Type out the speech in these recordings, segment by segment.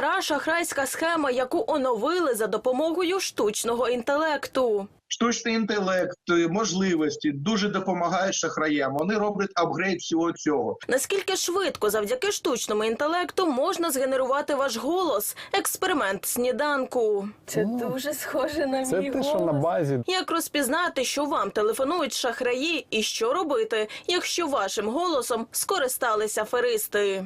стара шахрайська схема, яку оновили за допомогою штучного інтелекту. Штучний інтелект, е, можливості дуже допомагають шахраям. Вони роблять апгрейд всього цього. Наскільки швидко завдяки штучному інтелекту можна згенерувати ваш голос? Експеримент сніданку. Це О, дуже схоже на Це мій те, що на базі Як розпізнати, що вам телефонують шахраї, і що робити, якщо вашим голосом скористалися аферисти?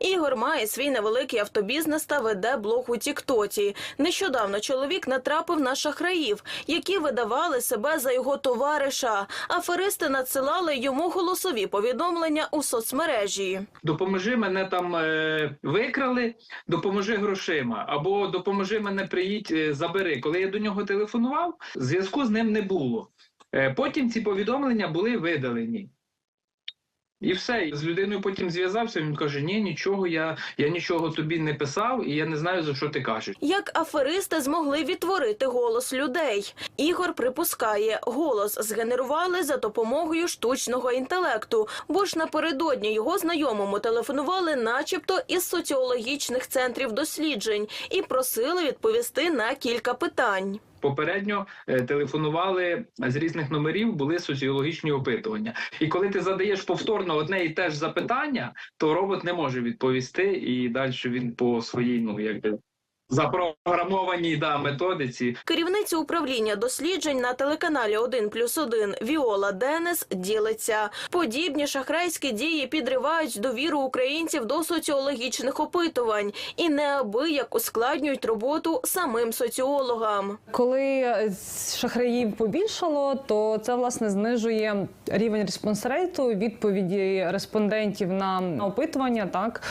Ігор має свій невеликий автобізнес та веде блог у Тіктоці. Нещодавно чоловік натрапив на шахраїв, які видавали себе за його товариша. Аферисти надсилали йому голосові повідомлення у соцмережі. допоможи мене там е, викрали, допоможи грошима, або допоможи мене приїдь, е, забери. Коли я до нього телефонував, зв'язку з ним не було. Е, потім ці повідомлення були видалені. І все. З людиною потім зв'язався. Він каже: Ні, нічого, я, я нічого тобі не писав, і я не знаю за що ти кажеш. Як аферисти змогли відтворити голос людей? Ігор припускає, голос згенерували за допомогою штучного інтелекту, бо ж напередодні його знайомому телефонували, начебто, із соціологічних центрів досліджень, і просили відповісти на кілька питань. Попередньо е, телефонували з різних номерів, були соціологічні опитування. І коли ти задаєш повторно одне і те ж запитання, то робот не може відповісти, і далі він по своїй, ну якби запрограмованій да, методиці Керівниця управління досліджень на телеканалі 1 плюс 1 Віола Денис ділиться. Подібні шахрайські дії підривають довіру українців до соціологічних опитувань і неабияк ускладнюють роботу самим соціологам. Коли шахраїв побільшало, то це власне знижує рівень респонсрейту, відповіді респондентів на опитування, так.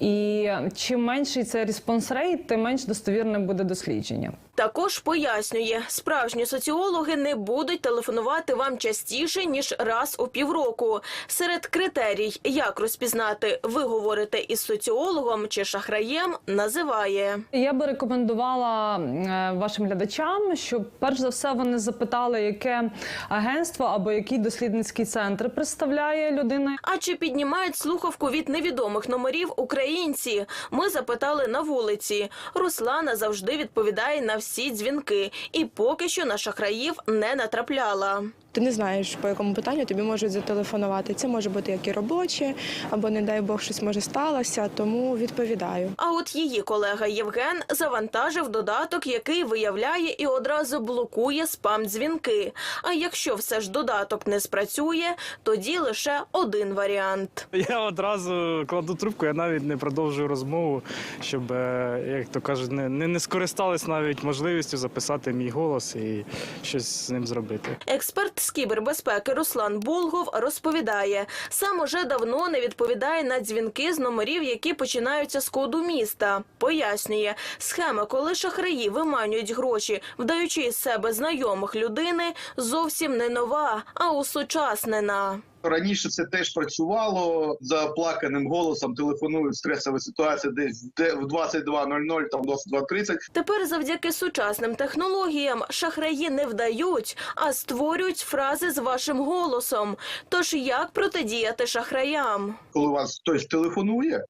І чим менший це респонс-рейт, тим менш достовірним буде дослідження. Також пояснює, справжні соціологи не будуть телефонувати вам частіше ніж раз у півроку. Серед критерій, як розпізнати, ви говорите із соціологом чи шахраєм, називає. Я би рекомендувала е, вашим глядачам, щоб перш за все вони запитали, яке агентство або який дослідницький центр представляє людина, А чи піднімають слухавку від невідомих номерів українці? Ми запитали на вулиці. Руслана завжди відповідає на всі дзвінки, і поки що на шахраїв не натрапляла. Ти не знаєш, по якому питанню тобі можуть зателефонувати. Це може бути як і робоче, або, не дай Бог, щось може сталося, тому відповідаю. А от її колега Євген завантажив додаток, який виявляє і одразу блокує спам-дзвінки. А якщо все ж додаток не спрацює, тоді лише один варіант. Я одразу кладу трубку, я навіть не продовжую розмову, щоб, е, як то кажуть, не, не, не скористались навіть можливістю записати мій голос і щось з ним зробити. Експерт з кібербезпеки Руслан Болгов розповідає, сам уже давно не відповідає на дзвінки з номерів, які починаються з коду міста. Пояснює, схема, коли шахраї виманюють гроші, вдаючи із себе знайомих людини, зовсім не нова, а усучаснена. Раніше це теж працювало за плаканим голосом. Телефонують стресова ситуація десь де- в 22.00, там 22.30. Тепер завдяки сучасним технологіям шахраї не вдають, а створюють фрази з вашим голосом. Тож як протидіяти шахраям? коли вас хтось телефонує,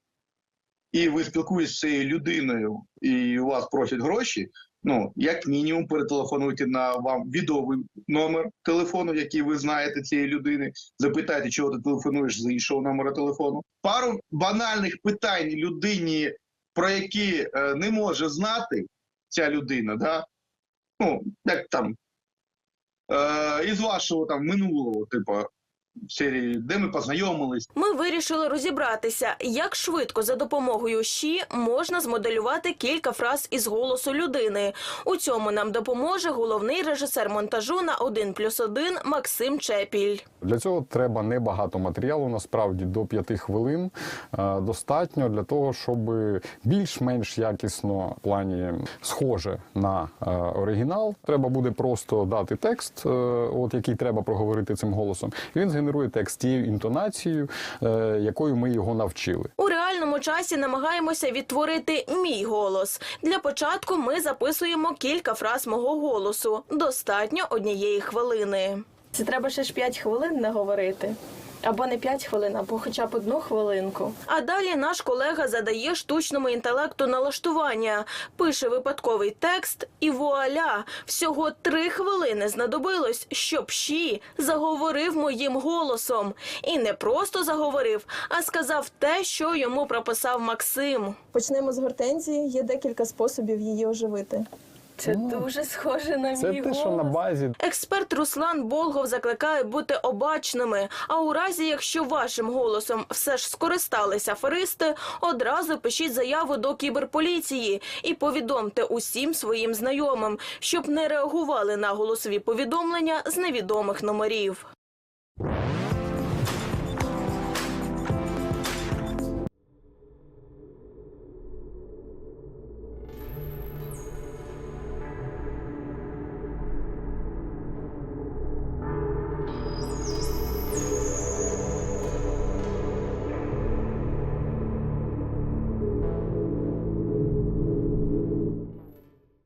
і ви спілкуєтеся з цією людиною, і у вас просять гроші. Ну, як мінімум, перетелефонуйте на вам відомий номер телефону, який ви знаєте цієї людини. Запитайте, чого ти телефонуєш з іншого номера телефону. Пару банальних питань людині, про які е, не може знати ця людина, да? ну, як там, е, із вашого там минулого, типу, серії, де ми познайомились. Ми вирішили розібратися, як швидко за допомогою ЩІ можна змоделювати кілька фраз із голосу людини. У цьому нам допоможе головний режисер монтажу на 1 плюс 1 Максим Чепіль. Для цього треба небагато матеріалу, насправді до 5 хвилин е, достатньо для того, щоб більш-менш якісно в плані схоже на е, оригінал. Треба буде просто дати текст, е, от який треба проговорити цим голосом. І він згенерує текст тією інтонацією, е, якою ми його навчили. У реальному часі намагаємося відтворити мій голос. Для початку ми записуємо кілька фраз мого голосу. Достатньо однієї хвилини. Це треба ще ж 5 хвилин наговорити. Або не 5 хвилин, або хоча б одну хвилинку. А далі наш колега задає штучному інтелекту налаштування, пише випадковий текст, і вуаля! Всього три хвилини знадобилось, щоб Ші заговорив моїм голосом. І не просто заговорив, а сказав те, що йому прописав Максим. Почнемо з гортензії. Є декілька способів її оживити. Це Ну, дуже схоже на Це мій те, що на базі Експерт Руслан Болгов закликає бути обачними. А у разі, якщо вашим голосом все ж скористалися аферисти, одразу пишіть заяву до кіберполіції і повідомте усім своїм знайомим, щоб не реагували на голосові повідомлення з невідомих номерів.